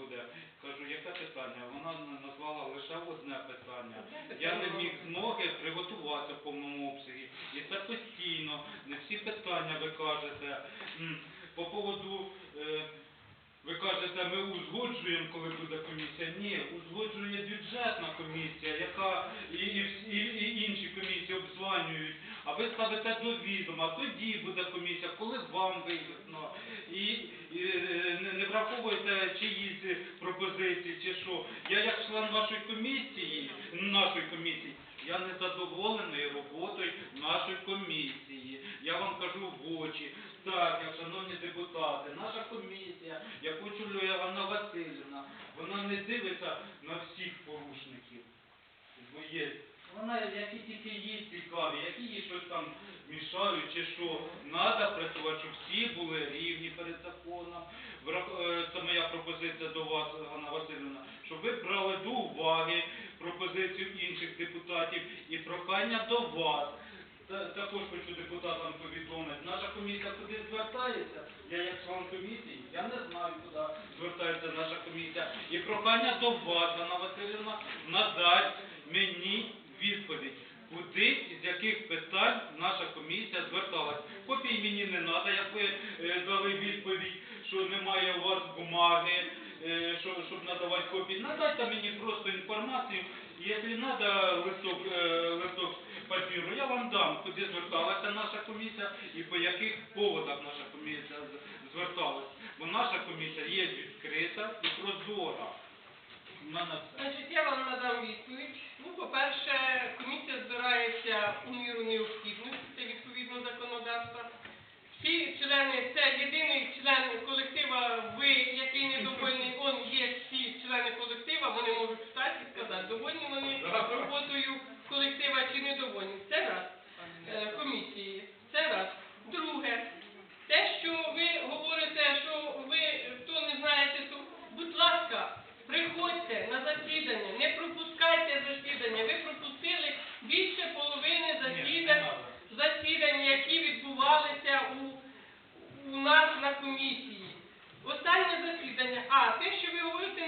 буде. Кажу, яке питання? Вона назвала лише одне питання. Я не міг ноги приготувати в повному обсязі. І це постійно. Не всі питання ви кажете. По поводу, е, ви кажете, ми узгоджуємо, коли буде комісія. Ні, узгоджує бюджетна комісія, яка і, і, і, і інші комісії обзванюють. А ви ставите до відома, тоді буде комісія, коли вам вигідно. І, і е, не, не враховуєте чиїсь пропозиції чи що. Я як член вашої комісії, нашої комісії, я не задоволений роботою нашої комісії. Я вам кажу в очі. Так, як шановні депутати, наша комісія, яку очолює Анна Васильівна, вона не дивиться на всіх порушників. Бо є. Вона, які тільки їй цікаві, які їй щось там мішають чи що. Треба працювати, щоб всі були рівні перед законом. Е, Це моя пропозиція до вас, Ганна Васильівна, щоб ви брали до уваги пропозицію інших депутатів і прохання до вас. Та- Також хочу депутатам повідомити. Наша комісія куди звертається. Я як член комісії, я не знаю, куди звертається наша комісія. І прохання до вас, Ганна Васильівна, надасть мені відповідь. Куди і з яких питань наша комісія зверталась? Копій мені не треба, як ви е, дали відповідь, що немає у вас бумаги, е, що, щоб надавати копії. Надайте мені просто інформацію, якщо треба листок, е, листок папіру, я вам дам, куди зверталася наша комісія і по яких поводах наша комісія з- зверталась. Бо наша комісія є відкрита і прозора. Значить, я вам надам відповідь. Ну, по-перше, комісія збирається у міру необхідності, це відповідно законодавства. Всі члени, це єдиний член колектива, ви, який недовольний, он є всі члени колектива, вони можуть встати і сказати, довольні вони роботою колектива чи недовольні. Це раз. Е, комісії. Це раз. Друге, те, що ви говорите, що ви хто не знаєте, то будь ласка, приходьте на засідання, не пропускайте засідання. Ви пропустили більше половини засідань, засідань, які відбувалися у, у нас на комісії. Останнє засідання. А, те, що ви говорите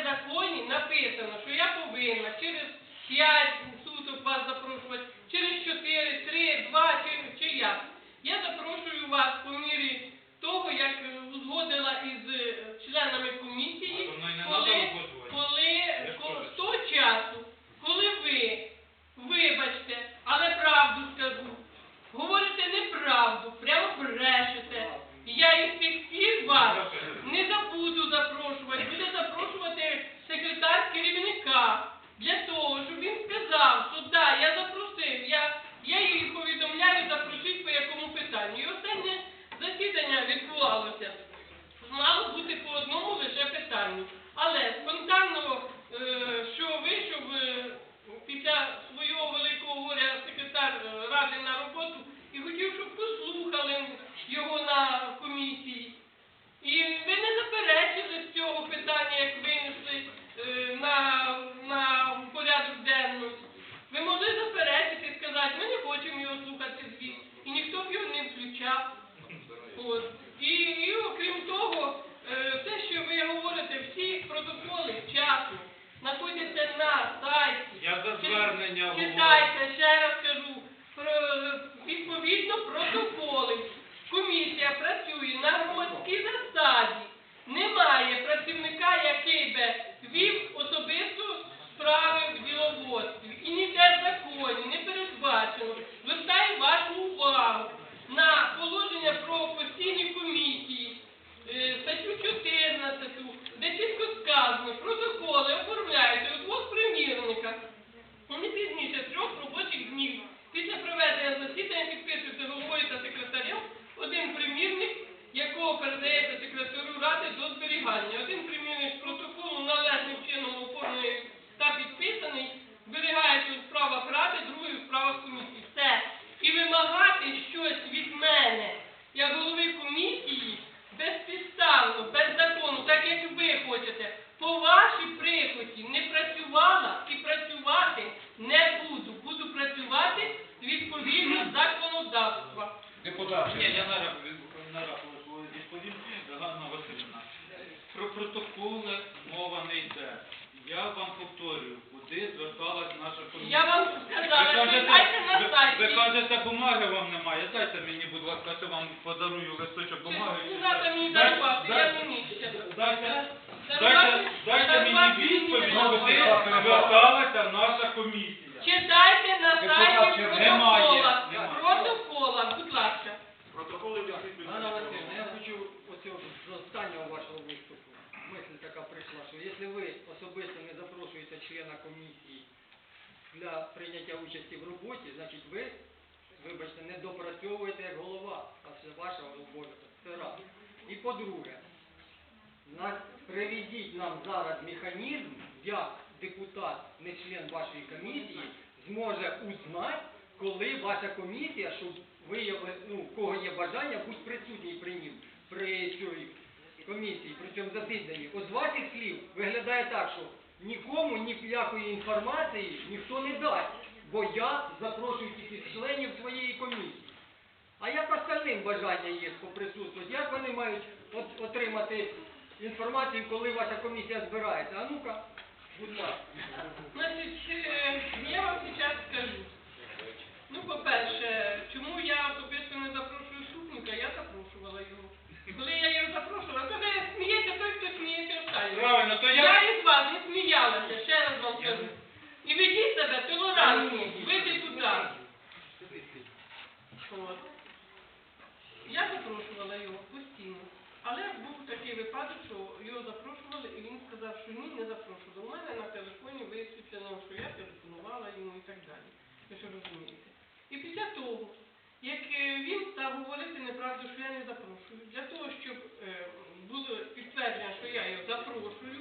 в законі написано, що я повинна через 5 суток вас запрошувати, через 4, 3, 2 чи, чи як. Я запрошую вас по мірі того, як е, узгодила із е, членами комісії, коли, коли Я ж ко- кажу. з того часу, коли ви, вибачте, але правду скажу, говорите неправду, прямо брешете. Я із зверталася наша комісія. Читайте на сайті протокола. Протокола, будь ласка. Протоколи Ганна. Васильівна, я хочу оцього з останнього вашого виступу. Мисль така прийшла, що якщо ви особисто не запрошуєте члена комісії для прийняття участі в роботі, значить ви, вибачте, не допрацьовуєте як голова, а це ваша обов'язок. Це раз. І по-друге, приведіть нам зараз механізм, як депутат, не член вашої комісії, зможе узнати, коли ваша комісія, щоб виявили, ну, кого є бажання, будь присутній при нім, при цій комісії, при цьому засіданні. От з ваших слів виглядає так, що нікому ніякої інформації ніхто не дасть, бо я запрошую тільки членів своєї комісії. А як остальним бажання є поприсутствувати? Як вони мають от- отримати інформацію, коли ваша комісія збирається? А ну-ка, будь ласка. Значить, я вам зараз скажу. Ну, по-перше, чому я особисто не запрошую Шупника, я запрошувала його. Коли я його запрошувала, то ви смієте той, хто сміється останній. Правильно, то я... Я із вас не сміялася, ще раз вам скажу. І ведіть себе толерантно, ви депутат. От. Я запрошувала його постійно. Але був такий випадок, що його запрошували, і він сказав, що ні, не запрошували. У мене на телефоні висвітлено, що я телефонувала йому і так далі. Ви що розумієте? І після того, як е, він став говорити неправду, що я не запрошую, для того, щоб е, було підтвердження, що я його запрошую,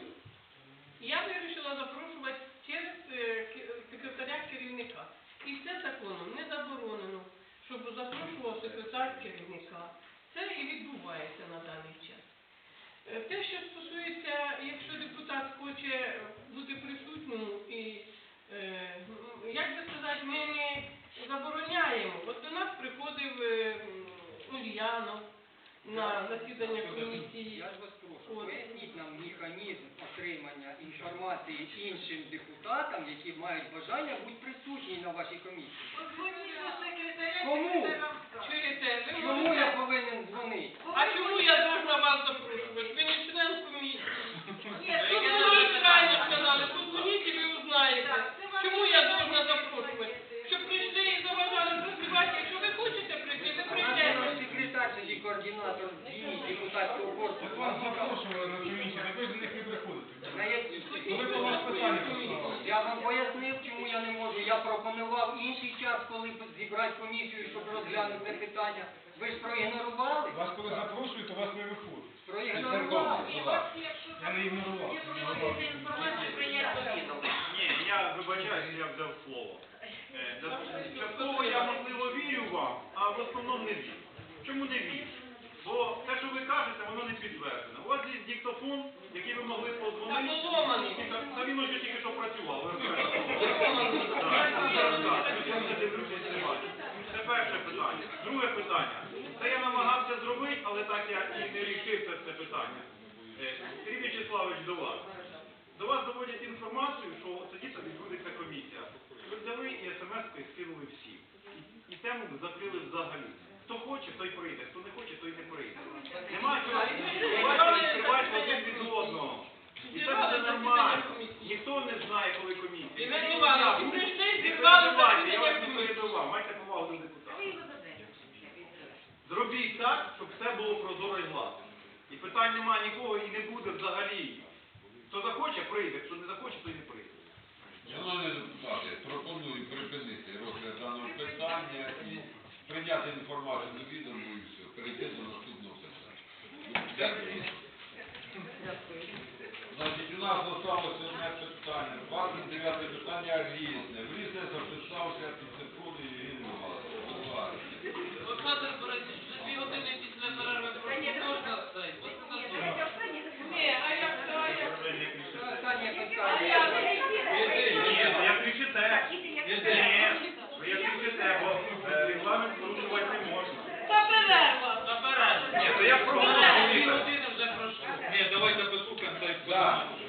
я вирішила запрошувати через е, ке- секретаря керівника. І це законом не заборонено, щоб запрошував секретар керівника. Це і відбувається на даний час. Е, Те, що стосується, якщо депутат хоче е, бути присутнім і, е, м, як би сказати, ми не забороняємо. От до нас приходив е, м, Ульянов на засідання комісії. Я ж вас прошу, поясніть нам механізм отримання інформації іншим депутатам, які мають бажання бути присутні на вашій комісії. Кому? Чуєте, ви Чому можете- я повинен дзвонити? А чому я должна вас запрошувати? Ви не член комісії. Тут було правильно сказали, позвоніть і ви узнаєте. Чому я должна запрошувати? Щоб прийшли і заважали працювати. Якщо ви хочете прийти, ви Наш прийдете. секретар, тоді координатор дій депутатського корпусу. Вас запрошували на комісію, так ви ж до них не приходите. На які- Ви по вас питання поставили. Я вам пояснив, чому я не можу. Я пропонував інший час, коли б зібрати комісію, щоб розглянути це питання. Ви ж проігнорували? Вас коли запрошують, то вас не виходить. Проігнорували. Я не ігнорував. Ні, я вибачаюсь, я взяв слово. Е, для- Частково я, можливо, вірю вам, а в основному не вірю. Чому не вірю? Бо те, що ви кажете, воно не підтверджено. У вас є диктофон, який ви могли подзвонити. Та поломаний. Та він ось тільки що працював. ви. Це перше питання. Друге питання. Це я намагався зробити, але так я і не рішив це, це питання. Сергій Вячеславович, до вас. До вас доводять інформацію, що тоді то відбудеться комісія. Ви взяли і смс-кою скинули всі. І, тему закрили взагалі. Хто хоче, той прийде, хто не хоче, той не прийде. Нема чого відкривати один від одного. І це буде нормально. Ніхто не знає, коли комісія. Я вас не. Майте повагу до депутата. Зробіть так, щоб все було прозоро і гладко. Питань немає нікого і не буде взагалі. Хто захоче, прийде, хто не захоче, той не прийде. Шановні депутати, пропоную припинити розгляд даного питання і прийняти інформацію до відомо і все, перейти до наступного питання. Дякую. Значить, у нас залишилося одне питання. 29 питання різне. God.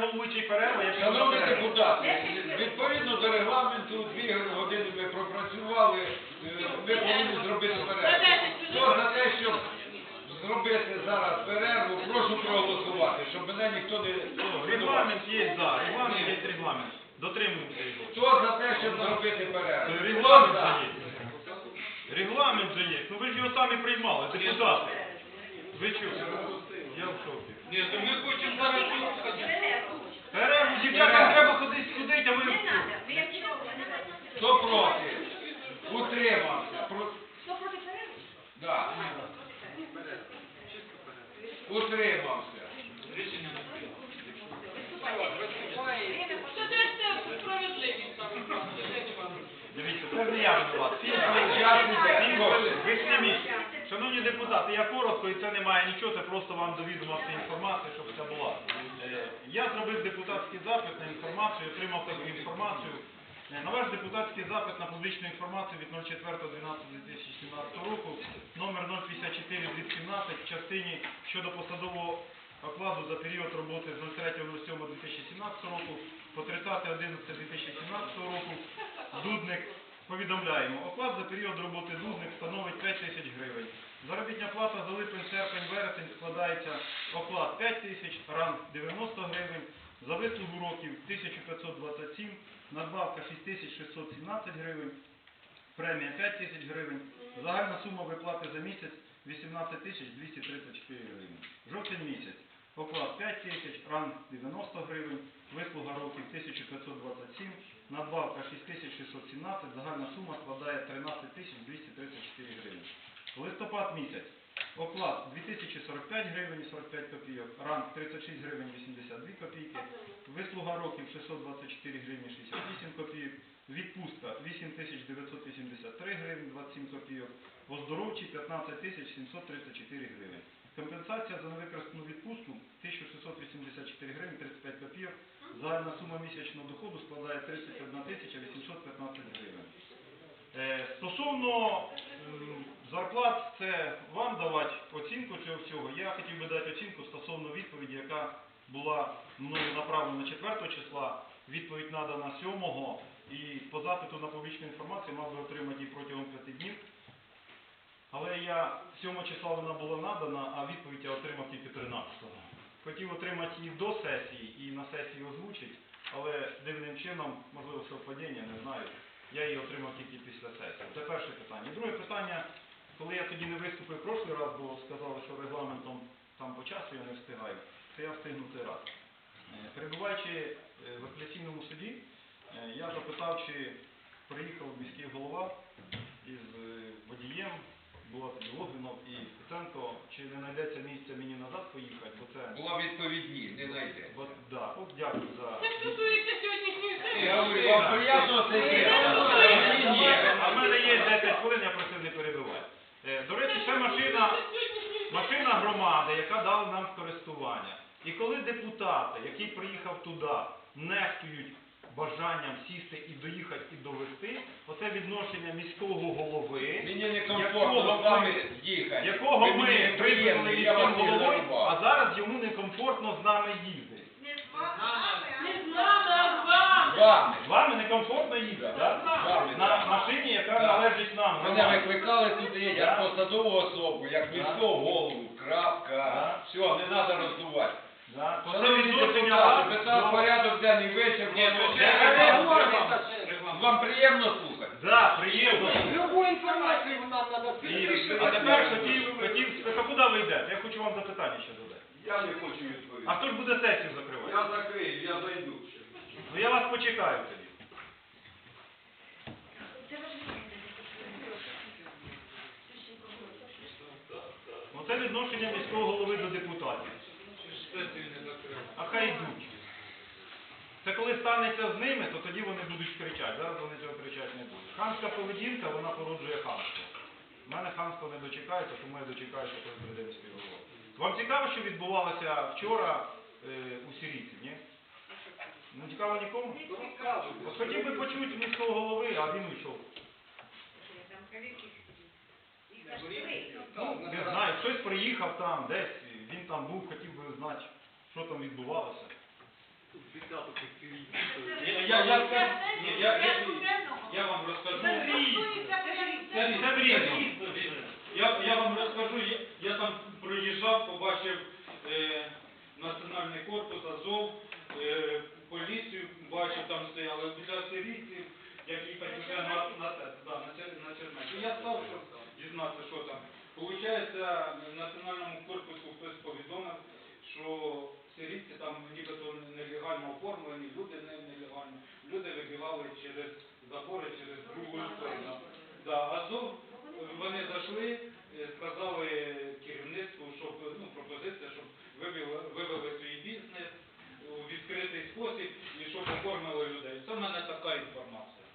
Головуючий перерва, я Шановні депутати, відповідно до регламенту, дві години ми пропрацювали, е, ми повинні зробити перерву. Хто за те, щоб зробити зараз перерву, прошу проголосувати, щоб мене ніхто не Регламент є, да, регламент є регламент. Дотримуємося його. Хто за те, щоб зробити перерву? Хто Регламент за? же є. Регламент же є. Ну ви ж його самі приймали, депутати. Ви чого? Я в шокі. Ні, то ми хочемо зараз слухати. Перерву дівчатам треба ходити сходити, а ви в. Хто проти? Утримався. Про- Хто проти перерви? Да. Утримався. Рішення не прийнято. Це теж це справедливість там. Дивіться, це не я винуват. Всі хвилини, Час хвилини. Ви зніміть. Депутати, я коротко, і це немає нічого, це просто вам довідома вся інформація, щоб це була. Е, Я зробив депутатський запит на інформацію, отримав таку інформацію. Е, На ваш депутатський запит на публічну інформацію від 04.12.2017 року, номер 054 в частині щодо посадового окладу за період роботи з 03.07.2017 року по 30.11.2017 року Дудник повідомляємо, оклад за період роботи Дудник становить 5 тисяч гривень. Заробітня плата за липень, серпень, вересень складається оклад 5 тисяч, ранг 90 гривень, за вислугу років 1527, надбавка 6617 гривень, премія 5 тисяч гривень, загальна сума виплати за місяць 18 тисяч 234 гривень. Жовтень місяць. Оклад 5 тисяч, ранг 90 гривень, вислуга років 1527, надбавка 6617, загальна сума складає 13 тисяч 234 гривень. Листопад місяць. Оклад 2045 гривень 45 копійок, ранг 36 гривень 82 копійки, вислуга років 624 гривні 68 копійок, відпустка 8983 гривень 27 копійок, оздоровчі 15 тисяч 734 гривень. Компенсація за невикористану відпустку 1684 гривень 35 копійок, загальна сума місячного доходу складає 31 тисяча 815 гривень. Е, Стосовно м, зарплат, це вам давати оцінку цього всього. Я хотів би дати оцінку стосовно відповіді, яка була мною направлена 4 числа, відповідь надана 7-го і по запиту на публічну інформацію мав би отримати її протягом 5 днів. Але я 7 числа вона була надана, а відповідь я отримав тільки 13-го. Хотів отримати її до сесії і на сесії озвучити, але дивним чином, можливо, совпадіння, не знаю. Я її отримав тільки після сесії. Це перше питання. Друге питання, коли я тоді не виступив прошлий раз, бо сказали, що регламентом там по часу я не встигаю, то я встигну цей раз. Е, Перебуваючи е, в апеляційному суді, е, я запитав, чи приїхав міський голова із водієм, була тоді Логвинов і Петенко, чи не знайдеться місце мені назад поїхати, бо це... Була відповідь ні, не знайде. Да, от дякую за... Це стосується сьогоднішньої сесії. Я говорю, вам приємно це є? Мені ні. А в мене є 10 хвилин, я просив не перебивати. Е, До речі, це машина, машина громади, яка дала нам в користування. І коли депутати, який приїхав туди, нехтують бажанням сісти і доїхати і довести, оце відношення міського голови, Мені не Якого комфортно з вами їхати. якого Ви ми вас міським не головою, а зараз йому некомфортно з нами їздити. Не з вами, Не з нами, а з вами. З вами. З вами некомфортно їздити, так? Вами, На так. машині, яка Так. належить нам. Мене громаді. викликали туди як посадову особу, як міського голову. Крапка. Так. Все, не треба роздувати. Да. Відношення питав порядок денний вечір. Ні, воно- то Де ще ви регламент. говорите? Регламент. Вам приємно слухати? Да, приємно. Любу інформацію нам треба І, а тепер хотів, хотів, а куди ви йдете? Я хочу вам запитання ще задати. Я не хочу відповідати. А хто ж буде сесію закривати? Я закрию, я зайду. Ну я вас почекаю тоді. Це. Оце відношення міського голови до депутатів. Сесію не закрили. А хай йдуть. Це коли станеться з ними, то тоді вони будуть кричати. Зараз вони цього кричати не будуть. Хамська поведінка, вона породжує хамство. У мене хамство не дочекається, тому я дочекаюся, коли прийде міський голова. Вам цікаво, що відбувалося вчора е, у Сірійці, ні? Не цікаво нікому? От хотів би почути міського голови, а він уйшов. Ну, не знаю, хтось приїхав там, десь, він там був, хотів би що там відбувалося. Я, вам розкажу. Це в. Я, вам розкажу, я, там проїжджав, побачив е, Національний корпус, Азов, е, поліцію, бачив, там стояли для сирійців, як їхати вже на, на, те, да, на, Чер- на Чернеччину. Я став, дізнатися, що там. Получається, Національному корпусу хтось повідомив, що сирійці там нібито нелегально оформлені, люди не нелегально. Люди вибігали через забори, через другу сторону. Да, Азов, вони зайшли, е, сказали керівництву, щоб ну, пропозиція, щоб вивели, вивели свій бізнес у відкритий спосіб і щоб оформили людей. Це в мене така інформація.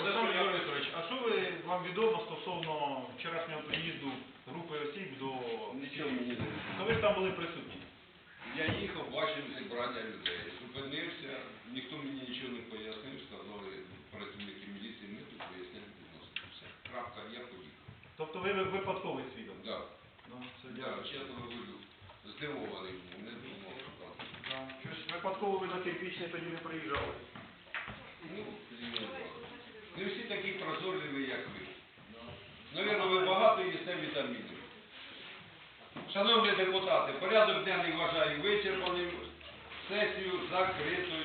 Олександр Борисович, а що ви вам відомо стосовно вчорашнього приїзду групи осіб до Нічого мені не відомо. ви ж там були присутні? Я їхав, бачив зібрання людей. Зупинився, ніхто мені нічого не пояснив, сказали працівники міліції, ми тут виясняємо відносини. Все. Крапка, я поїхав. Тобто ви ви- випадковий свідок? Да. Ну, це Я дякую. чесно говорю, здивований був, не думав, що так. Да. Щось випадково ви на Кирпічний тоді не приїжджали. Ну, Сергій Миколаївич, не всі такі прозорливі, як ви. Навірно, ви багато їсте вітамінів. Шановні депутати, порядок денний вважаю вичерпаним. Сесію закритою.